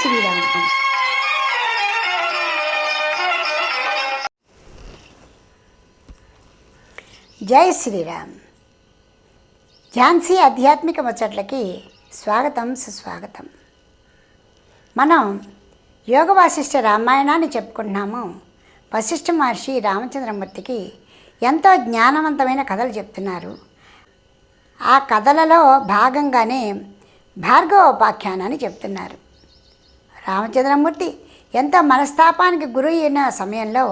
శ్రీరామ్ జై శ్రీరామ్. ఝాన్సీ ఆధ్యాత్మిక ముచ్చట్లకి స్వాగతం సుస్వాగతం. మనం యోగ వాసిష్ఠ రామాయణాన్ని చెప్పుకుంటున్నాము. వశిష్ఠ మహర్షి రామచంద్రమూర్తికి ఎంతో జ్ఞానవంతమైన కథలు చెప్తున్నారు. ఆ కథలలో భాగంగానే భార్గవ ఉపాఖ్యానాన్ని చెప్తున్నారు. రామచంద్రమూర్తి ఎంత మనస్తాపానికి గురి అయిన సమయంలో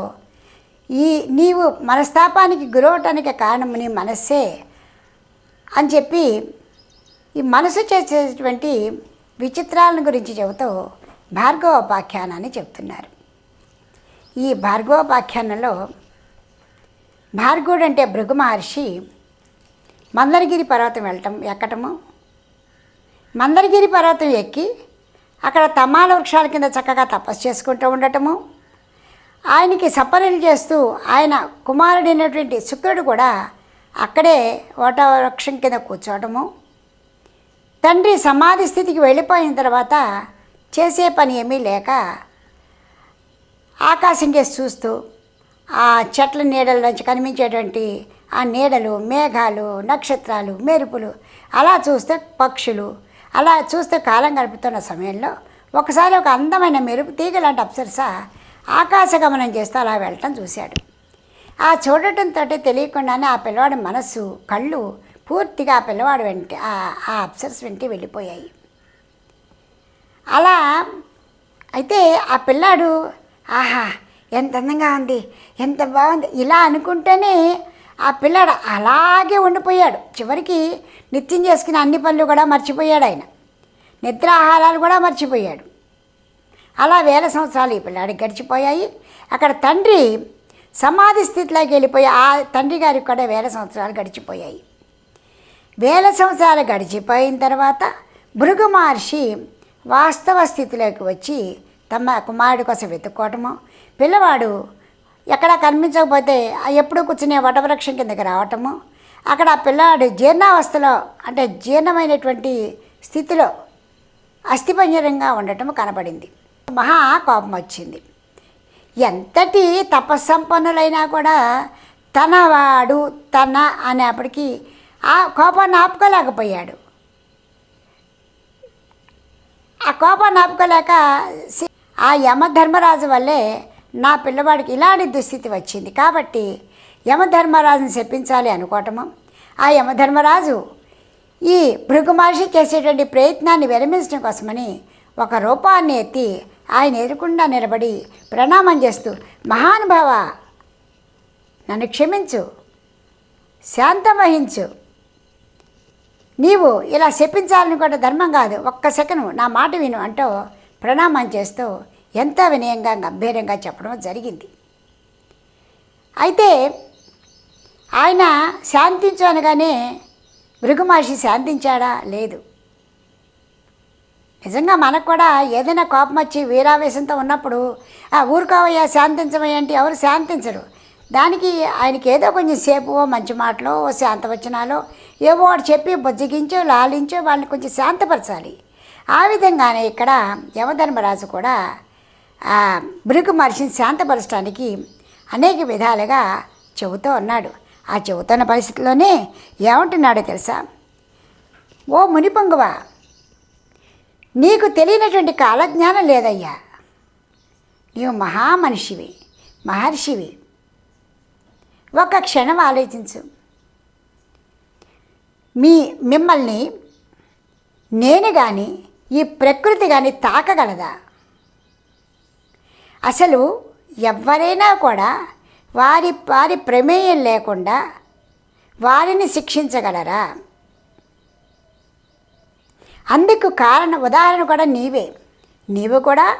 ఈ నీవు మనస్తాపానికి గురవటానికి కారణం నీ మనస్సే అని చెప్పి ఈ మనసు చేసేటువంటి విచిత్రాలను గురించి చెబుతూ భార్గవోపాఖ్యానాన్ని చెప్తున్నారు ఈ భార్గవోపాఖ్యానంలో భార్గవుడు అంటే భృగు మహర్షి మందరగిరి పర్వతం వెళ్ళటం ఎక్కటము? మందరగిరి పర్వతం ఎక్కి అక్కడ తమాల వృక్షాల కింద చక్కగా తపస్సు చేసుకుంటూ ఉండటము. ఆయనకి సపర్యలు చేస్తూ ఆయన కుమారుడైనటువంటి శుక్రుడు కూడా అక్కడే ఓట వృక్షం కింద కూర్చోవటము తండ్రి సమాధి స్థితికి వెళ్ళిపోయిన తర్వాత చేసే పని ఏమీ లేక ఆకాశం చేసి చూస్తూ ఆ చెట్ల నీడల నుంచి కనిపించేటువంటి ఆ నీడలు మేఘాలు నక్షత్రాలు మెరుపులు అలా చూస్తే పక్షులు అలా చూస్తే కాలం గడుపుతున్న సమయంలో ఒకసారి ఒక అందమైన మెరుపు తీగ లాంటి అప్సరస ఆకాశగమనం చేస్తూ అలా వెళ్ళటం చూశాడు. ఆ చూడటంతో తెలియకుండానే ఆ పిల్లవాడి మనస్సు కళ్ళు పూర్తిగా ఆ పిల్లవాడు వెంట ఆ- ఆ అప్సరస్ వెంట వెళ్ళిపోయాయి. అలా అయితే ఆ పిల్లాడు ఆహా ఎంత అందంగా ఉంది ఎంత బాగుంది. ఇలా అనుకుంటేనే ఆ పిల్లాడు అలాగే ఉండిపోయాడు. చివరికి నిత్యం చేసుకునే అన్ని పనులు కూడా మర్చిపోయాడు ఆయన. నిద్రాహారాలు కూడా మర్చిపోయాడు. అలా వేల సంవత్సరాలు ఈ పిల్లాడికి గడిచిపోయాయి. అక్కడ తండ్రి సమాధి స్థితిలోకి వెళ్ళిపోయి ఆ తండ్రి గారికి కూడా వేల సంవత్సరాలు గడిచిపోయాయి. వేల సంవత్సరాలు గడిచిపోయిన తర్వాత భృగు మహర్షి వాస్తవ స్థితిలోకి వచ్చి తమ కుమారుడి కోసం వెతుక్కోవటము పిల్లవాడు ఎక్కడ కనిపించకపోతే ఆ ఎప్పుడు కూర్చునే వటవృక్షం కిందకి రావటము. అక్కడ ఆ పిల్లాడు జీర్ణావస్థలో అంటే జీర్ణమైనటువంటి స్థితిలో అస్థిపంజరంగా ఉండటం కనపడింది. మహా కోపం వచ్చింది. ఎంతటి తపస్సంపన్నులైనా కూడా తనవాడు తన అనేప్పటికీ ఆ కోపాన్ని ఆపుకోలేకపోయాడు. ఆ కోపాన్ని ఆపుకోలేక ఆ యమధర్మరాజు వల్లే నా పిల్లవాడికి ఇలాంటి దుస్థితి వచ్చింది కాబట్టి యమధర్మరాజుని చెప్పించాలి అనుకోవటము ఆ యమధర్మరాజు ఈ భృగు మహర్షి చేసేటువంటి ప్రయత్నాన్ని విరమించడం కోసమని ఒక రూపాన్ని ఎత్తి ఆయన ఎదురుకుండా నిలబడి ప్రణామం చేస్తూ మహానుభావ నన్ను క్షమించు శాంతం వహించు. నీవు ఇలా చెప్పించాలని కూడా ధర్మం కాదు ఒక్క సెకను నా మాట విను అంటూ ప్రణామం చేస్తూ ఎంతో వినయంగా గంభీరంగా చెప్పడం జరిగింది. అయితే ఆయన శాంతించు అనగానే మహర్షి శాంతించాడా? లేదు. నిజంగా మనకు కూడా ఏదైనా కోపం వచ్చి వీరావేశంతో ఉన్నప్పుడు ఆ ఊరుకోవయ్యా శాంతించమయ్యంటే ఎవరు శాంతించరు. దానికి ఆయనకి ఏదో కొంచెం సేపు ఓ మంచి మాటలో ఓ శాంతవచనాలో ఏవో వాడు చెప్పి బుజ్జగించో లాలించో వాళ్ళని కొంచెం శాంతపరచాలి. ఆ విధంగానే ఇక్కడ యమధర్మరాజు కూడా భృగు మహర్షిని శాంతపరచడానికి అనేక విధాలుగా చెబుతూ ఉన్నాడు. ఆ చెబుతున్న పరిస్థితిలోనే ఏమంటున్నాడో తెలుసా? ఓ మునిపొంగువ నీకు తెలియనటువంటి కాలజ్ఞానం లేదయ్యా. నీవు మహామనిషివి మహర్షివి. ఒక క్షణం ఆలోచించు. మీ మిమ్మల్ని నేను కానీ ఈ ప్రకృతి కానీ తాకగలదా? అసలు ఎవరైనా కూడా వారి వారి ప్రమేయం లేకుండా వారిని శిక్షించగలరా? అందుకు కారణ ఉదాహరణ కూడా నీవే. నీవు కూడా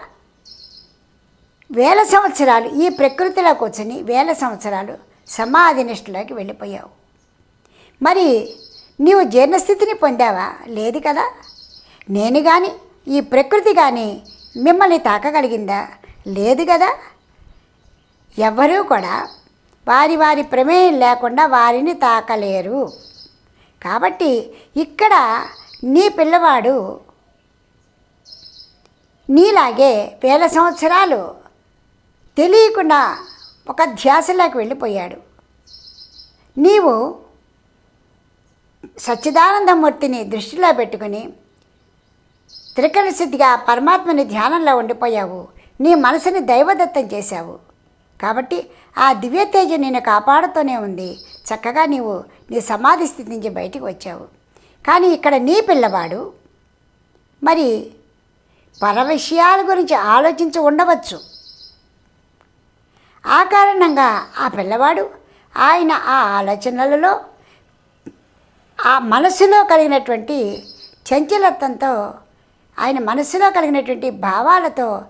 వేల సంవత్సరాలు ఈ ప్రకృతిలో కూర్చొని వేల సంవత్సరాలు సమాధి నిష్ఠలోకి వెళ్ళిపోయావు. మరి నీవు జీర్ణస్థితిని పొందావా? లేదు కదా. నేను కానీ ఈ ప్రకృతి కానీ మిమ్మల్ని తాకగలిగిందా? లేదు కదా ఎవ్వరూ కూడా వారి వారి ప్రమేయం లేకుండా వారిని తాకలేరు. కాబట్టి ఇక్కడ నీ పిల్లవాడు నీలాగే వేల సంవత్సరాలు తెలియకుండా ఒక ధ్యాసలోకి వెళ్ళిపోయాడు. నీవు సచ్చిదానందమూర్తిని దృష్టిలో పెట్టుకుని త్రికరసిద్ధిగా పరమాత్మని ధ్యానంలో ఉండిపోయావు. నీ మనసుని దైవదత్తం చేశావు. కాబట్టి ఆ దివ్యతేజ నేను నిన్ను కాపాడుతూనే ఉంది. చక్కగా నీవు నీ సమాధి స్థితి నుంచి బయటికి వచ్చావు. కానీ ఇక్కడ నీ పిల్లవాడు మరి పర విషయాల గురించి ఆలోచించి ఉండవచ్చు. ఆ కారణంగా ఆ పిల్లవాడు ఆయన ఆ ఆలోచనలలో ఆ మనసులో కలిగినటువంటి చంచలత్వంతో ఆయన మనసులో కలిగినటువంటి భావాలతో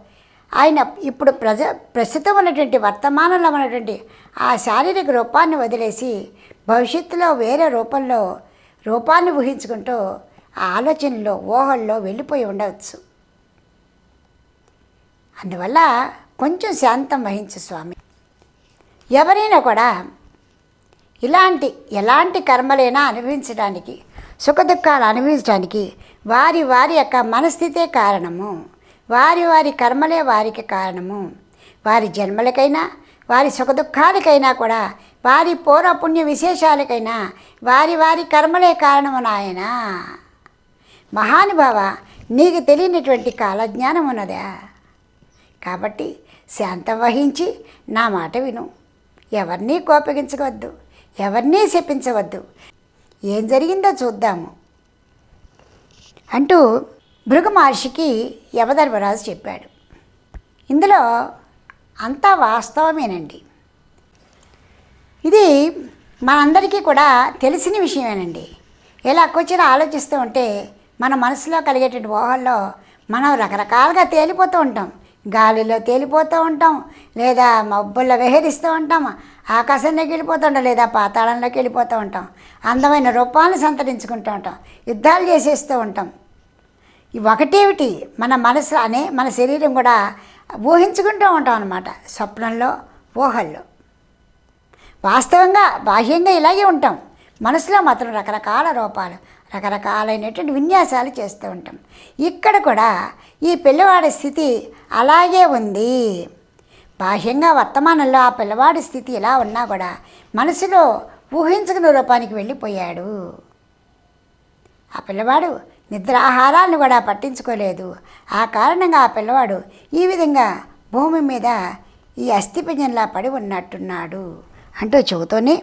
ఆయన ఇప్పుడు ప్రజ ప్రస్తుతం ఉన్నటువంటి వర్తమానంలో ఉన్నటువంటి ఆ శారీరక రూపాన్ని వదిలేసి భవిష్యత్తులో వేరే రూపంలో రూపాన్ని ఊహించుకుంటూ ఆ ఆలోచనలో ఊహల్లో వెళ్ళిపోయి ఉండవచ్చు. అందువల్ల కొంచెం శాంతం వహించు స్వామి. ఎవరైనా కూడా ఇలాంటి ఎలాంటి కర్మలైనా అనుభవించడానికి సుఖదుఖాలు అనుభవించడానికి వారి వారి యొక్క మనస్థితే కారణము. వారి వారి కర్మలే వారికి కారణము. వారి జన్మలకైనా వారి సుఖదుఖాలకైనా కూడా వారి పూర్వపుణ్య విశేషాలకైనా వారి వారి కర్మలే కారణము నాయన. మహానుభావ నీకు తెలియనటువంటి కాలజ్ఞానం ఉన్నదా? కాబట్టి శాంతం వహించి నా మాట విను. ఎవరినీ కోపగించవద్దు ఎవరినీ శపించవద్దు. ఏం జరిగిందో చూద్దాము. అంటూ భృగు మహర్షికి యమధర్మరాజు చెప్పాడు. ఇందులో అంతా వాస్తవమేనండి. ఇది మనందరికీ కూడా తెలిసిన విషయమేనండి. ఇలా కూర్చొని ఆలోచిస్తూ ఉంటే మన మనసులో కలిగేటువంటి ఊహల్లో మనం రకరకాలుగా తేలిపోతూ ఉంటాం. గాలిలో తేలిపోతూ ఉంటాం. లేదా మబ్బుల్లో విహరిస్తూ ఉంటాం. ఆకాశంలోకి వెళ్ళిపోతూ ఉంటాం. లేదా పాతాళంలోకి వెళ్ళిపోతూ ఉంటాం. అందమైన రూపాలను సంతరించుకుంటూ ఉంటాం. యుద్ధాలు చేసేస్తూ ఉంటాం. ఒకటేమిటి? మన మనసు అనే మన శరీరం కూడా ఊహించుకుంటూ ఉంటాం అన్నమాట. స్వప్నంలో ఊహల్లో. వాస్తవంగా బాహ్యంగా ఇలాగే ఉంటాం. మనసులో మాత్రం రకరకాల రూపాలు రకరకాలైనటువంటి విన్యాసాలు చేస్తూ ఉంటాం. ఇక్కడ కూడా ఈ పిల్లవాడి స్థితి అలాగే ఉంది. బాహ్యంగా వర్తమానంలో ఆ పిల్లవాడి స్థితి ఎలా ఉన్నా కూడా మనసులో ఊహించుకున్న రూపానికి వెళ్ళిపోయాడు. ఆ పిల్లవాడు నిద్రాహారాలను కూడా పట్టించుకోలేదు. ఆ కారణంగా ఆ పిల్లవాడు ఈ విధంగా భూమి మీద ఈ అస్థిపంజంలా పడి ఉన్నట్టున్నాడు అంటూ చెబుతూనే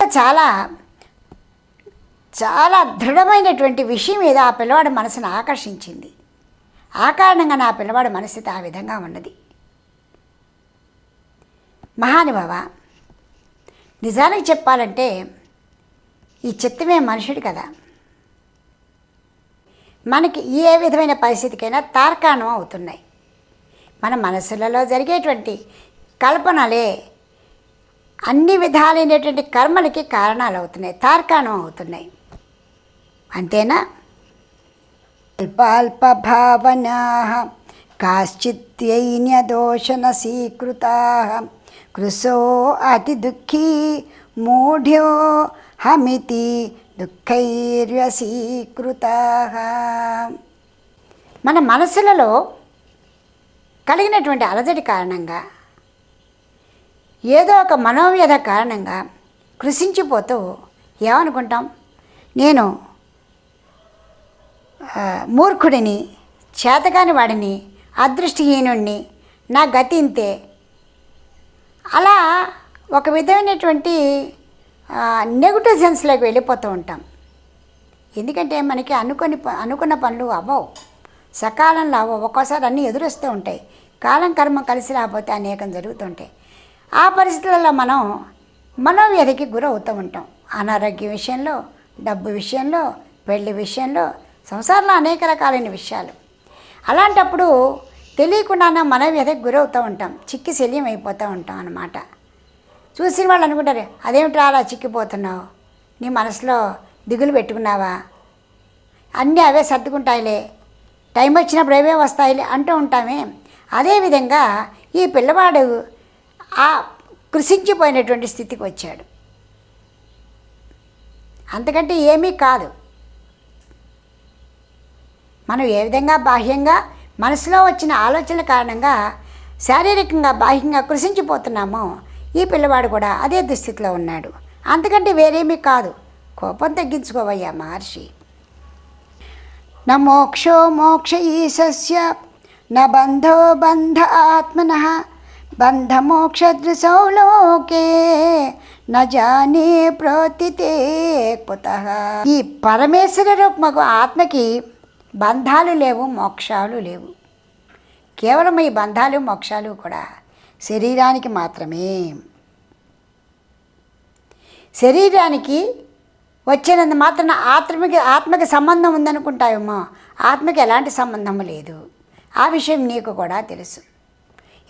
చాలా చాలా దృఢమైనటువంటి విషయం మీద ఆ పిల్లవాడి మనసును ఆకర్షించింది. ఆ కారణంగా నా పిల్లవాడి మనస్థితి ఆ విధంగా ఉన్నది. మహానుభావ నిజానికి చెప్పాలంటే ఈ చిత్తమే మనుషుడు కదా. మనకి ఏ విధమైన పరిస్థితికైనా తార్కాణం అవుతున్నాయి. మన మనసులలో జరిగేటువంటి కల్పనలే అన్ని విధాలైనటువంటి కర్మలకి కారణాలు అవుతున్నాయి తార్కాణం అవుతున్నాయి. అంతేనా? అల్పాల్ప భావనా కాశ్చిత్యైన్యదోషణ స్వీకృతా కృశో అతి దుఃఖీ మూఢ్యో హమితి దుఃఖైర్వశీకృత మన మనసులలో కలిగినటువంటి అలజడి కారణంగా ఏదో ఒక మనోవ్యధ కారణంగా కృషించిపోతూ ఏమనుకుంటాం? నేను మూర్ఖుడిని చేతకాని వాడిని అదృష్టహీనుణ్ణి నా గతి ఇంతే. అలా ఒక విధమైనటువంటి నెగిటివ్ సెన్స్లోకి వెళ్ళిపోతూ ఉంటాం. ఎందుకంటే మనకి అనుకొని ప- అనుకున్న పనులు అవ్వవు. సకాలంలో అవ్వవు. ఒక్కోసారి అన్నీ ఎదురొస్తూ ఉంటాయి. కాలం కర్మ కలిసి రాకపోతే అనేకం జరుగుతుంటాయి ఆ పరిస్థితులలో మనం మనోవ్యధికి గురవుతూ ఉంటాం. అనారోగ్య విషయంలో డబ్బు విషయంలో పెళ్ళి విషయంలో సంసారంలో అనేక రకాలైన విషయాలు. అలాంటప్పుడు తెలియకుండానే మనోవ్యధికి గురవుతూ ఉంటాం. చిక్కి శల్యం అయిపోతూ ఉంటాం అన్నమాట. చూసిన వాళ్ళు అనుకుంటారు అదేమిట్రా అలా చిక్కిపోతున్నావు? నీ మనసులో దిగులు పెట్టుకున్నావా? అన్నీ అవే సర్దుకుంటాయిలే. టైం వచ్చినప్పుడు అవే వస్తాయిలే అంటూ ఉంటామే. అదేవిధంగా ఈ పిల్లవాడు ఆ కృషించిపోయినటువంటి స్థితికి వచ్చాడు. అంతకంటే ఏమీ కాదు. మనం ఏ విధంగా బాహ్యంగా మనసులో వచ్చిన ఆలోచనల కారణంగా శారీరకంగా బాహ్యంగా కృషించిపోతున్నామో ఈ పిల్లవాడు కూడా అదే దుస్థితిలో ఉన్నాడు. అంతకంటే వేరేమీ కాదు. కోపం తగ్గించుకోవయ్యా మహర్షి. నా మోక్షో మోక్ష ఈశస్య న బంధో బంధ ఆత్మన బంధమోక్షదృశౌ లోకే న ప్రోతితే కుత. ఈ పరమేశ్వర రూపమగు ఆత్మకి బంధాలు లేవు మోక్షాలు లేవు. కేవలం ఈ బంధాలు మోక్షాలు కూడా శరీరానికి మాత్రమే. శరీరానికి వచ్చినంత మాత్రం ఆత్మకి ఆత్మకి సంబంధం ఉందనుకుంటావేమో ఆత్మకి ఎలాంటి సంబంధం లేదు. ఆ విషయం నీకు కూడా తెలుసు.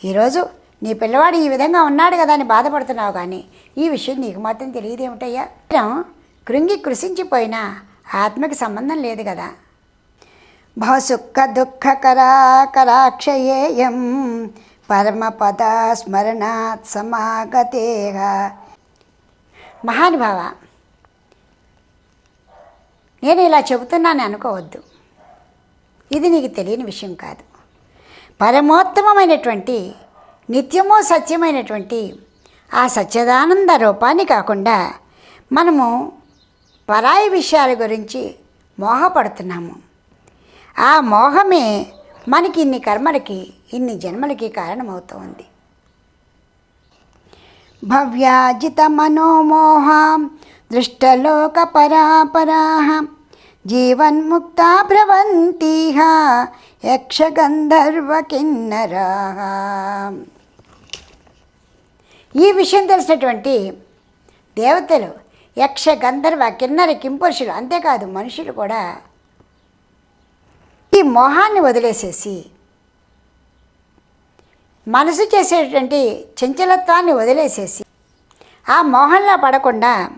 ఈరోజు నీ పిల్లవాడు ఈ విధంగా ఉన్నాడు కదా అని బాధపడుతున్నావు కానీ ఈ విషయం నీకు మాత్రం తెలియదేమిటయ్యా? కృంగి కృషించిపోయినా ఆత్మకి సంబంధం లేదు కదా. భవసుఖ దుఃఖకరాకరాక్షయేయం పరమపదస్మరణాత్ పరమపద స్మరణాత్ సమాగతేహ. మహానుభావ నేను ఇలా చెబుతున్నాను అనుకోవద్దు. ఇది నీకు తెలియని విషయం కాదు. పరమోత్తమమైనటువంటి నిత్యము సత్యమైనటువంటి ఆ సత్యదానంద రూపాన్ని కాకుండా మనము పరాయి విషయాల గురించి మోహపడుతున్నాము. ఆ మోహమే మనకి ఇన్ని కర్మలకి ఇన్ని జన్మలకి కారణమవుతోంది. భవ్యాజిత మనోమోహం దృష్టలోక పరాపరా జీవన్ముక్తా భ్రవంతిహ యక్షగంధర్వ కిన్నరా ఈ విషయం తెలిసినటువంటి దేవతలు యక్ష గంధర్వ కిన్నర కింపురుషులు అంతేకాదు మనుషులు కూడా ఈ మోహాన్ని వదిలేసేసి మనసు చేసేటువంటి చంచలత్వాన్ని వదిలేసేసి ఆ మోహంలో పడకుండా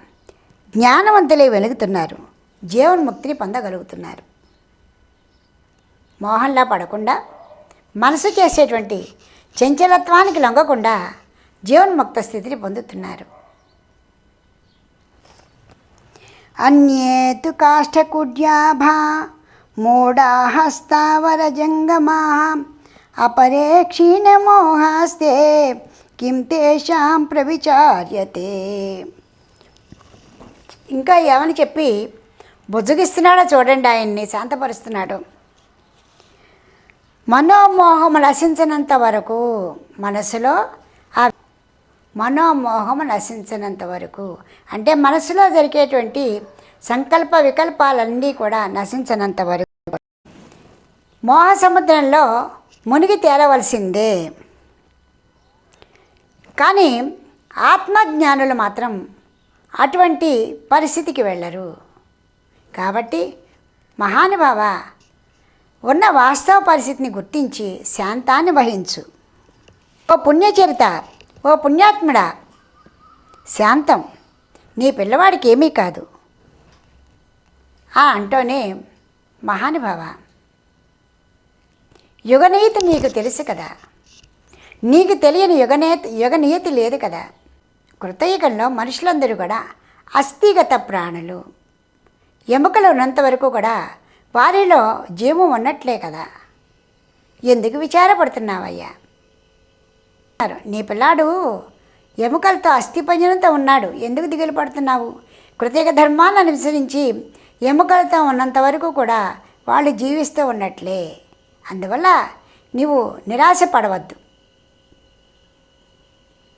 జ్ఞానవంతులే వెలుగుతున్నారు. జీవన్ముక్తిని పొందగలుగుతున్నారు. మోహంలా పడకుండా మనసు చేసేటువంటి చంచలత్వానికి లొంగకుండా జీవన్ముక్త స్థితిని పొందుతున్నారు. అన్యేతు కాష్టకుడ్యాభా మూఢాహస్తావరజంగమా అపరే క్షీణమోహాస్తే కిం తేషాం ప్రవిచార్యతే. ఇంకా ఏమని చెప్పి బుజ్జగిస్తున్నాడో చూడండి ఆయన్ని శాంతపరుస్తున్నాడు. మనోమోహము నశించినంత వరకు మనసులో ఆ మనోమోహము నశించినంత వరకు అంటే మనసులో జరిగేటువంటి సంకల్ప వికల్పాలన్నీ కూడా నశించినంత వరకు. మోహ సముద్రంలో మునిగి తేలవలసిందే. కానీ ఆత్మజ్ఞానులు మాత్రం అటువంటి పరిస్థితికి వెళ్ళరు. కాబట్టి మహానుభావ ఉన్న వాస్తవ పరిస్థితిని గుర్తించి శాంతాన్ని వహించు. ఓ పుణ్యచరిత ఓ పుణ్యాత్ముడా శాంతం నీ పిల్లవాడికి ఏమీ కాదు. ఆ అంటూనే మహానుభావ యుగనీతి నీకు తెలుసు కదా. నీకు తెలియని యుగనేతి యుగనీతి లేదు కదా. కృతయుగంలో మనుషులందరూ కూడా అస్థిగత ప్రాణులు. ఎముకలు ఉన్నంత వరకు కూడా వారిలో జీవం ఉన్నట్లే కదా. ఎందుకు విచారపడుతున్నావయ్యా? నీ పిల్లాడు ఎముకలతో అస్థిపంజనంతో ఉన్నాడు. ఎందుకు దిగులు పడుతున్నావు? కృతయుగ ధర్మాన్ని అనుసరించి ఎముకలతో ఉన్నంత వరకు కూడా వాళ్ళు జీవిస్తూ ఉన్నట్లే. అందువల్ల నీవు నిరాశ పడవద్దు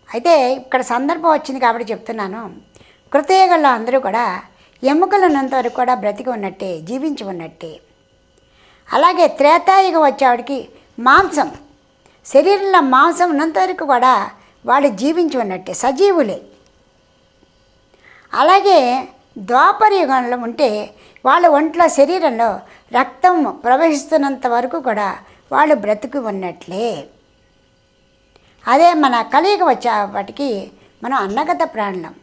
అయితే ఇక్కడ సందర్భం వచ్చింది కాబట్టి చెప్తున్నాను. కృతయుగంలో అందరూ కూడా ఎముకలు ఉన్నంత వరకు కూడా బ్రతికి ఉన్నట్టే జీవించి ఉన్నట్టే. అలాగే త్రేతాయుగం వచ్చేవాడికి మాంసం శరీరంలో మాంసం ఉన్నంత వరకు కూడా వాళ్ళు జీవించి ఉన్నట్టే సజీవులే. అలాగే ద్వాపరయుగంలో ఉంటే వాళ్ళ ఒంట్లో శరీరంలో రక్తం ప్రవహిస్తున్నంత వరకు కూడా వాళ్ళు బ్రతుకు ఉన్నట్లే. అదే మన కలియుగ వచ్చేపటికి మనం అన్నగత ప్రాణులం.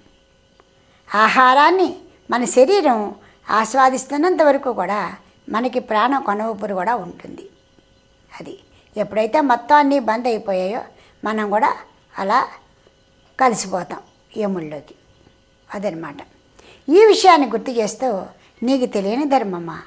ఆహారాన్ని మన శరీరం ఆస్వాదిస్తున్నంత వరకు కూడా మనకి ప్రాణం కొనవపురు కూడా ఉంటుంది. అది ఎప్పుడైతే మొత్తం అన్నీ బంద్ అయిపోయాయో మనం కూడా అలా కలిసిపోతాం యముల్లోకి. అదనమాట. ఈ విషయాన్ని గుర్తు చేస్తూ నీకు తెలియని ధర్మమ్మా.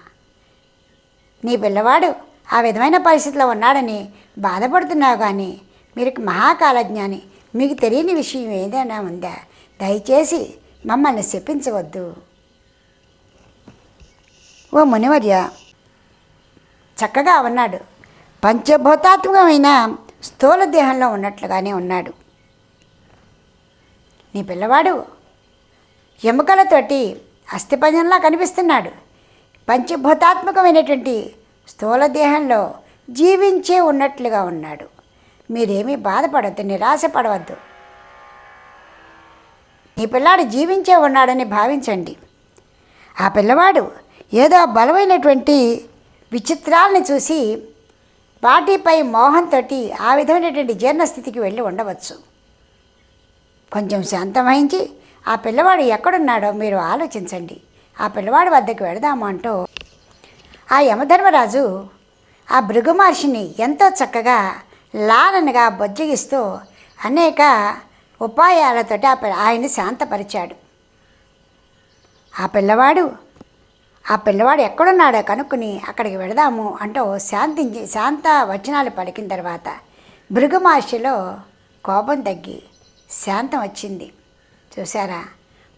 నీ పిల్లవాడు ఆ విధమైన పరిస్థితిలో ఉన్నాడని బాధపడుతున్నావు కానీ మీరు మహాకాలజ్ఞాని మీకు తెలియని విషయం ఏదైనా ఉందా? దయచేసి మమ్మల్ని చెప్పించవద్దు ఓ మునివర్య చక్కగా ఉన్నాడు. పంచభూతాత్మకమైన స్థూల దేహంలో ఉన్నట్లుగానే ఉన్నాడు. నీ పిల్లవాడు ఎముకలతోటి అస్థిపంజంలా కనిపిస్తున్నాడు. పంచభూతాత్మకమైనటువంటి స్థూల దేహంలో జీవించే ఉన్నట్లుగా ఉన్నాడు. మీరేమీ బాధపడద్దు నిరాశపడవద్దు. ఈ పిల్లాడు జీవించే ఉన్నాడని భావించండి. ఆ పిల్లవాడు ఏదో బలమైనటువంటి విచిత్రాలని చూసి వాటిపై మోహంతో ఆ విధమైనటువంటి జీర్ణస్థితికి వెళ్ళి ఉండవచ్చు. కొంచెం శాంతం వహించి ఆ పిల్లవాడు ఎక్కడున్నాడో మీరు ఆలోచించండి. ఆ పిల్లవాడి వద్దకు వెళదాము అంటూ ఆ యమధర్మరాజు ఆ భృగు మహర్షిని ఎంతో చక్కగా లాలనగా బొజ్జగిస్తూ అనేక ఉపాయాలతోటి ఆ ఆయన్ని శాంతపరిచాడు. ఆ పిల్లవాడు ఆ పిల్లవాడు ఎక్కడున్నాడో కనుక్కుని అక్కడికి వెళదాము అంటూ శాంతించి శాంత వచనాలు పలికిన తర్వాత భృగు మహర్షిలో కోపం తగ్గి శాంతం వచ్చింది. చూసారా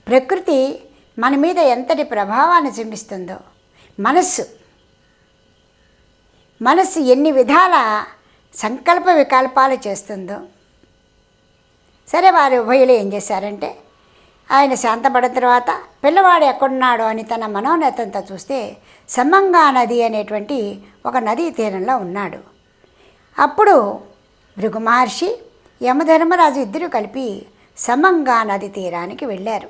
ప్రకృతి మన మీద ఎంతటి ప్రభావాన్ని చూపిస్తుందో? మనస్సు. మనస్సు ఎన్ని విధాల సంకల్ప వికల్పాలు చేస్తుందో? సరే వారి ఉభయులు ఏం చేశారంటే ఆయన శాంతపడిన తర్వాత పిల్లవాడు ఎక్కడున్నాడు అని తన మనోనేతంతో చూస్తే సమంగా నది అనేటువంటి ఒక నదీ తీరంలో ఉన్నాడు. అప్పుడు భృగు మహర్షి యమధర్మరాజు ఇద్దరు కలిపి సమంగా నది తీరానికి వెళ్ళారు.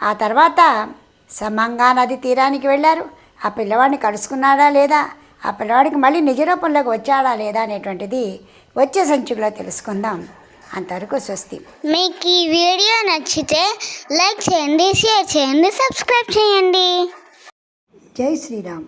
ఆ తర్వాత సమంగా నది తీరానికి వెళ్ళారు. ఆ పిల్లవాడిని కలుసుకున్నాడా లేదా? ఆ పిల్లవాడికి మళ్ళీ నిజ రూపంలోకి వచ్చాడా లేదా అనేటువంటిది వచ్చే సంచికలో తెలుసుకుందాం. అంతవరకు స్వస్తి. మీకు ఈ వీడియో నచ్చితే లైక్ చేయండి షేర్ చేయండి సబ్స్క్రైబ్ చేయండి. జై శ్రీరామ్.